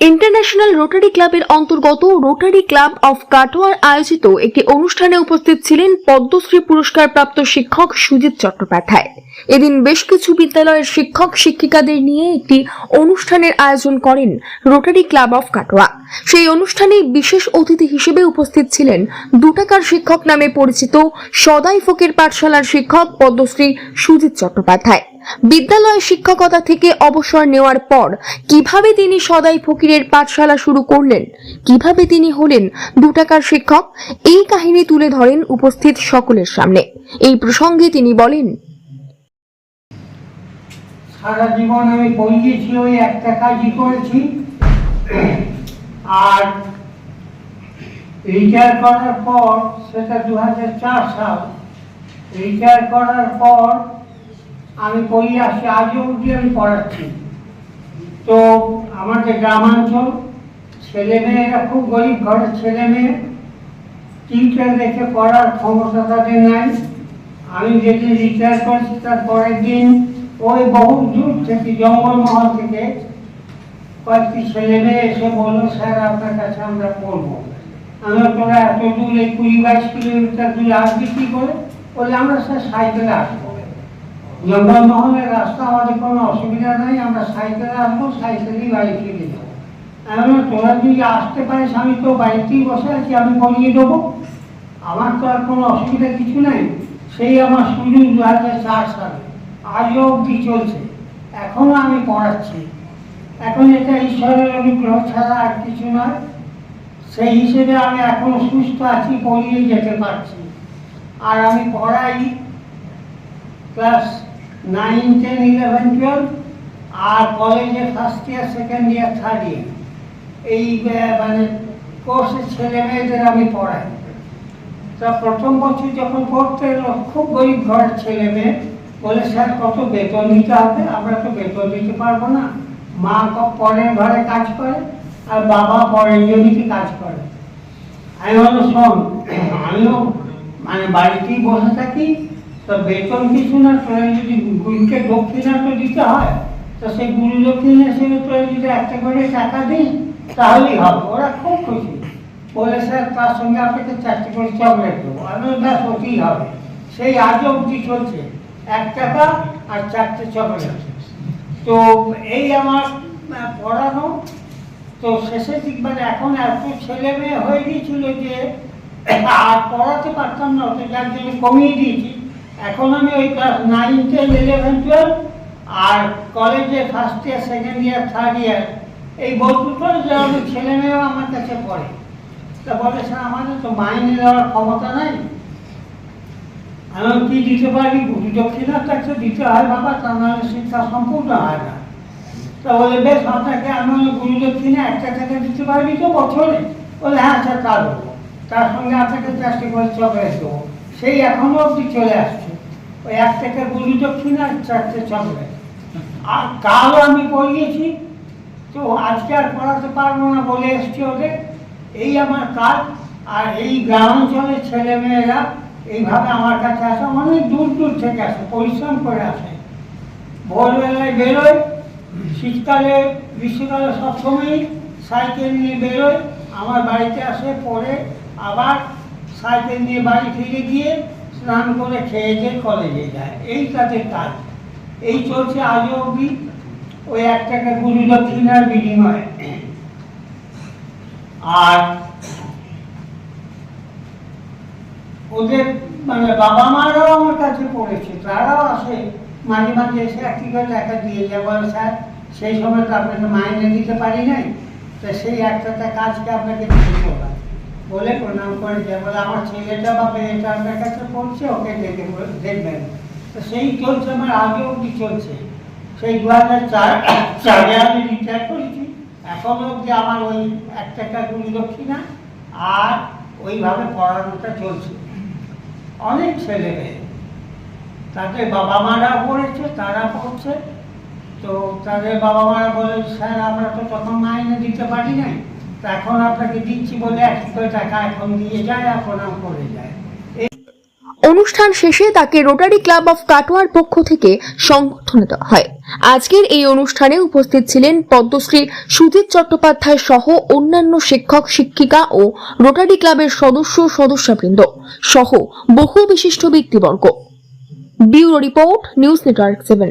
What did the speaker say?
International rotary ক্লাবের অন্তর্গত rotary club of কাটোয়ার আয়োজিত একটি অনুষ্ঠানে উপস্থিত ছিলেন পদ্মশ্রী পুরস্কার প্রাপ্ত শিক্ষক সুজিত চট্টোপাধ্যায়। এদিন বেশ কিছু বিদ্যালয়ের শিক্ষক শিক্ষিকাদের নিয়ে একটি অনুষ্ঠানের আয়োজন করেন রোটারি ক্লাব অফ কাটোয়া। সেই অনুষ্ঠানে বিশেষ অতিথি হিসেবে উপস্থিত ছিলেন দুটাকার শিক্ষক নামে পরিচিত সদাই ফকির পাঠশালার শিক্ষক পদ্মশ্রী সুজিত চট্টোপাধ্যায়। বিদ্যালয় শিক্ষকতা থেকে অবসর নেওয়ার পর কীভাবে তিনি সদাই ফকিরের পাঠশালা শুরু করলেন? কীভাবে তিনি হলেন দু টাকার শিক্ষক? এই কাহিনী তুলে ধরেন উপস্থিত সকলের সামনে। এই প্রসঙ্গে তিনি বলেন, সারা জীবন আমি পড়িয়েছি ওই একটা কাজই করেছি। আর রিটায়ার করার পর, সেটা দু সাল রিটায়ার করার পর আমি পড়িয়ে আসি, আজও অবধি আমি পড়াচ্ছি। তো আমাদের গ্রামাঞ্চল, ছেলে মেয়েরা খুব গরিব ঘরের ছেলে মেয়ে। টিউটার দেখে পড়ার ক্ষমতা তাদের নাই। আমি যেদিন রিটায়ার করছি তার পরের দিন ওই বহু দূর থেকে, জঙ্গলমহল থেকে কয়েকটি ছেলে মেয়ে এসে বলল, স্যার, আপনার কাছে আমরা পড়ব। আমরা তোরা এত দূর, এই কুড়ি বাইশ কিলোমিটার দূরে আসবি কি করে? বলে আমরা স্যার সাইকেলে আসব। জঙ্গলমহলের রাস্তা আমাদের কোনো অসুবিধা নাই, আমরা সাইকেলে আসব, সাইকেলেই বাড়ি ফিরে যাব। আমি তোরা যদি আসতে পারিস, আমি তো বাড়িতেই বসে আছি, আমি পড়িয়ে দেবো। আমার তো আর কোনো অসুবিধা কিছু নাই। সেই আমার শুরু দু হাজার চার সালে আজও অবধি চলছে। এখনও আমি পড়াচ্ছি। এখন এটা ঈশ্বরের অনুগ্রহ ছাড়া আর কিছু নয়। সেই হিসেবে আমি এখন সুস্থ আছি পড়িয়ে যেতে পারছি। আর আমি পড়াই class nine ten eleven twelve আর কলেজে first year second year third year এই মানে কোর্সের ছেলে মেয়েদের আমি পড়াই। তা প্রথম বছর যখন পড়তে এলো, খুব গরিব ঘরের ছেলে মেয়ে বলে, স্যার, কত বেতন দিতে হবে? আমরা তো বেতন দিতে পারব না। মা পরের ঘরে কাজ করে, আর বাবা পরের জমিতে কাজ করে। আমি বলল শোন, আমিও মানে বাড়িতেই বসে থাকি তো বেতন কিছু না তোরা যদি গুরুকে দক্ষিণা তো দিতে হয়, তো সেই গুরু দক্ষিণা হিসেবে তোরা যদি একটা করে টাকা দিই, তাহলেই হবে। ওরা খুব খুশি। বলে, স্যার, তার সঙ্গে আপনাকে চারটে করে চকলেট দেবো। আমি ব্যাস ওতেই হবে। সেই আজও অবধি চলছে। এক টাকা আর চারটে চকলেট। তো এই আমার পড়ানো। তো শেষের দিক মানে এখন এত ছেলে মেয়ে হয়ে গিয়েছিল যে, আর পড়াতে পারতাম না তো যার জন্য কমিয়ে দিয়েছি। এখন আমি ওই class nine ten eleven twelve আর কলেজে first year second year third year এই বছর যে অনেক ছেলে মেয়েও আমার কাছে পড়ে। তা বলে, স্যার, আমাদের তো মাইনে দেওয়ার ক্ষমতা নাই। আমি কি দিতে পারি? গুরু দক্ষিণা তো দিতে হয় বাবা, তা নাহলে শিক্ষা সম্পূর্ণ হয় না। তা বলে, বেশ, আপনাকে আমি গুরু দক্ষিণে একটা টাকা দিতে পারবি তো বছরে? বলে হ্যাঁ স্যার, তা দেবো। তার সঙ্গে আপনাকে চারটে করে চকলেট দেবো। সেই এখনও অবধি চলে আসছে। ওই এক টাকা গুরু দক্ষিণা আর চারটে চকলেট। আর কালও আমি পড়িয়েছি তো আজকে আর পড়াতে পারব না, বলে এসছি ওদের। এই আমার কাজ, আর এই গ্রামাঞ্চলের ছেলে মেয়েরা এইভাবে আমার কাছে আসে, অনেক দূর দূর থেকে আসে, পরিশ্রম করে আসে। ভোরবেলায় বেরোয়, শীতকালে, গ্রীষ্মকালে সবসময়ই সাইকেল নিয়ে বেরোয়, আমার বাড়িতে আসে, পরে আবার সাইকেল নিয়ে বাড়ি ফিরে গিয়ে স্নান করে খেয়ে দিয়ে কলেজে যায়। এই তাদের কাজ। এই চলছে আজও অবধি। ওই এক টাকা গুরু দক্ষিণার বিনিময়ে। আর ওদের মানে বাবা মারাও আমার কাছে পড়েছে। তারাও আসে, মাঝে মাঝে এসে একটি করে টাকা দিয়ে যায়। বলে, স্যার, সেই সময় তো আপনাকে মাইনে দিতে পারি নাই? তো সেই একটা কাজকে আপনাকে দিতে হবে। বলে প্রণাম করে যায় বলে আমার ছেলেটা বা মেয়েটা আপনার কাছে পড়ছে ওকে দেখে দেখবেন। তো সেই চলছে আমার, আগে অবধি চলছে। সেই দু হাজার চার, চারে আমি রিটায়ার করেছি। এখনও অবধি আমার ওই এক টাকা গুলি দক্ষিণা আর ওইভাবে পড়ানোটা চলছে। অনেক ছেলে মেয়ে। তাদের বাবা মারা পড়েছে, তারা পড়ছে। তো তাদের বাবা মারা বলে, স্যার, আমরা তো তখন মাইনে দিতে পারি নাই। অনুষ্ঠান শেষে তাকে রোটারি ক্লাব অফ কাটোয়ার পক্ষ থেকে সংবর্ধনা দেওয়া হয়। আজকের এই অনুষ্ঠানে উপস্থিত ছিলেন পদ্মশ্রী সুজিত চট্টোপাধ্যায় সহ অন্যান্য শিক্ষক, শিক্ষিকা ও রোটারি ক্লাবের সদস্য সদস্যবৃন্দ সহ বহু বিশিষ্ট ব্যক্তিবর্গ। Bureau report, news network seven.